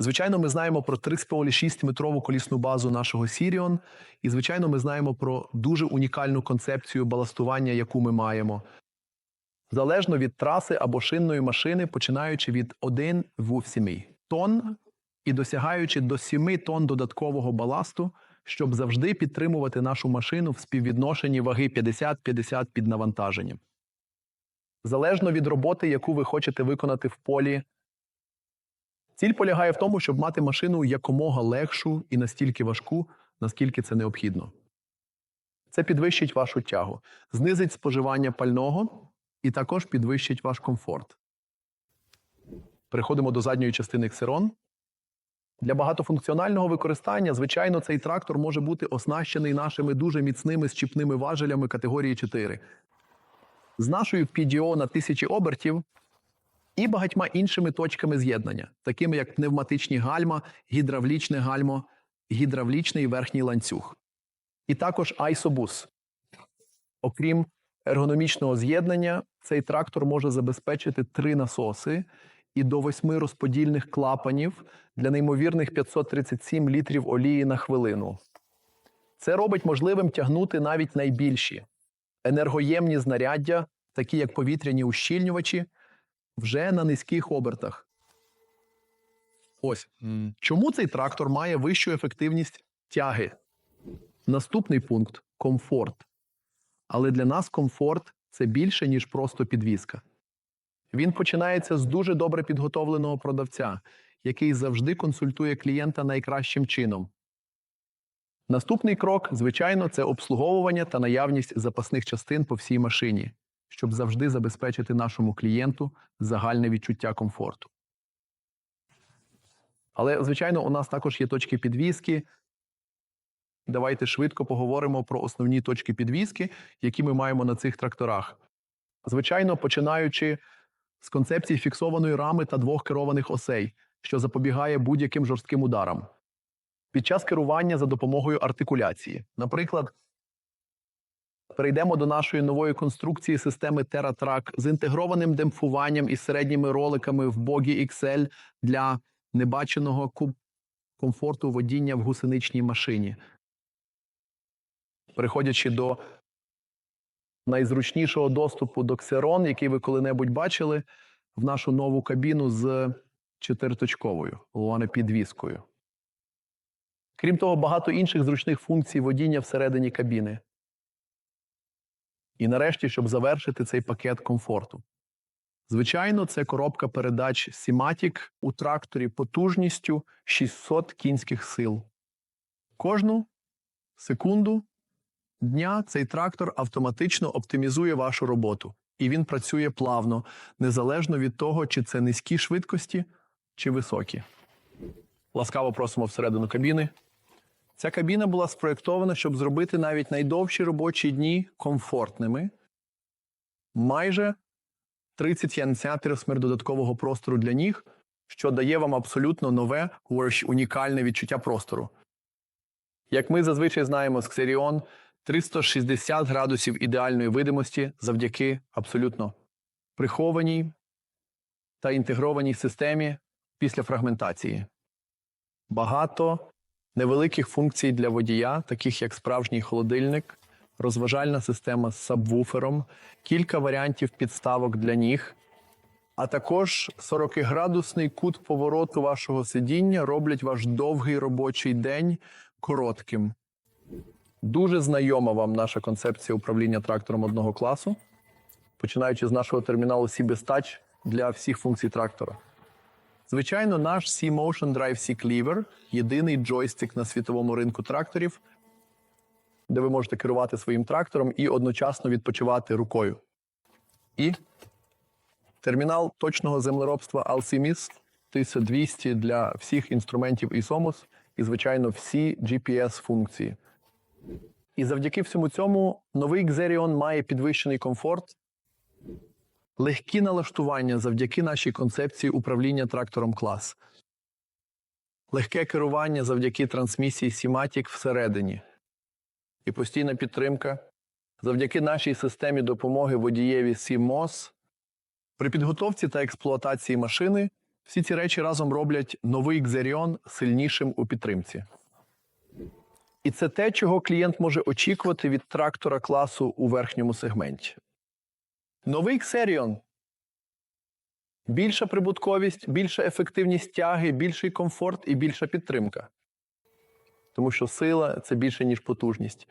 Звичайно, ми знаємо про 3,6 метрову колісну базу нашого Sirion, і звичайно, ми знаємо про дуже унікальну концепцію баластування, яку ми маємо. Залежно від траси або шинної машини, починаючи від 1 в 7 тонн і досягаючи до 7 тонн додаткового баласту, щоб завжди підтримувати нашу машину в співвідношенні ваги 50-50 під навантаженням. Залежно від роботи, яку ви хочете виконати в полі, ціль полягає в тому, щоб мати машину якомога легшу і настільки важку, наскільки це необхідно. Це підвищить вашу тягу, знизить споживання пального і також підвищить ваш комфорт. Переходимо до задньої частини ксерон. Для багатофункціонального використання, звичайно, цей трактор може бути оснащений нашими дуже міцними щіпними важелями категорії 4 з нашою PDO на тисячі обертів і багатьма іншими точками з'єднання, такими як пневматичні гальма, гідравлічне гальмо, гідравлічний верхній ланцюг. І також айсобус. Окрім ергономічного з'єднання, цей трактор може забезпечити три насоси і до восьми розподільних клапанів для неймовірних 537 літрів олії на хвилину. Це робить можливим тягнути навіть найбільші енергоємні знаряддя, такі як повітряні ущільнювачі, вже на низьких обертах. Ось чому цей трактор має вищу ефективність тяги. Наступний пункт комфорт. Але для нас комфорт це більше, ніж просто підвізка. Він починається з дуже добре підготовленого продавця, який завжди консультує клієнта найкращим чином. Наступний крок, звичайно, це обслуговування та наявність запасних частин по всій машині, щоб завжди забезпечити нашому клієнту загальне відчуття комфорту. Але, звичайно, у нас також є точки підвіски. Давайте швидко поговоримо про основні точки підвіски, які ми маємо на цих тракторах. Звичайно, починаючи з концепції фіксованої рами та двох керованих осей, що запобігає будь-яким жорстким ударам. Під час керування за допомогою артикуляції. Наприклад, перейдемо до нашої нової конструкції системи TerraTrack з інтегрованим демпфуванням і середніми роликами в богі XL для небаченого комфорту водіння в гусеничній машині. Переходячи до найзручнішого доступу до Xeron, який ви коли-небудь бачили, в нашу нову кабіну з чотириточковою підвіскою. Крім того, багато інших зручних функцій водіння всередині кабіни. І нарешті, щоб завершити цей пакет комфорту. Звичайно, це коробка передач Simatic у тракторі потужністю 600 кінських сил. Кожну секунду дня цей трактор автоматично оптимізує вашу роботу, і він працює плавно, незалежно від того, чи це низькі швидкості, чи високі. Ласкаво просимо всередину кабіни. Ця кабіна була спроєктована, щоб зробити навіть найдовші робочі дні комфортними. Майже 30 янцятий розмір додаткового простору для ніг, що дає вам абсолютно нове, унікальне відчуття простору. Як ми зазвичай знаємо з Xerion, 360 градусів ідеальної видимості завдяки абсолютно прихованій та інтегрованій системі після фрагментації. Багато невеликих функцій для водія, таких як справжній холодильник, розважальна система з сабвуфером, кілька варіантів підставок для ніг, а також 40-градусний кут повороту вашого сидіння роблять ваш довгий робочий день коротким. Дуже знайома вам наша концепція управління трактором одного класу, починаючи з нашого терміналу CBS Touch для всіх функцій трактора. Звичайно, наш C-Motion Drive C Cleaver – єдиний джойстик на світовому ринку тракторів, де ви можете керувати своїм трактором і одночасно відпочивати рукою. І термінал точного землеробства Alcimis 1200 для всіх інструментів ISOMOS і, звичайно, всі GPS-функції. І завдяки всьому цьому новий Xerion має підвищений комфорт, легкі налаштування завдяки нашій концепції управління трактором клас, легке керування завдяки трансмісії Simatic всередині і постійна підтримка завдяки нашій системі допомоги водієві CMOS. При підготовці та експлуатації машини Всі ці речі разом роблять новий Xerion сильнішим у підтримці. І це те, чого клієнт може очікувати від трактора класу у верхньому сегменті. Новий Xerion – більша прибутковість, більша ефективність тяги, більший комфорт і більша підтримка. Тому що сила це більше, ніж потужність.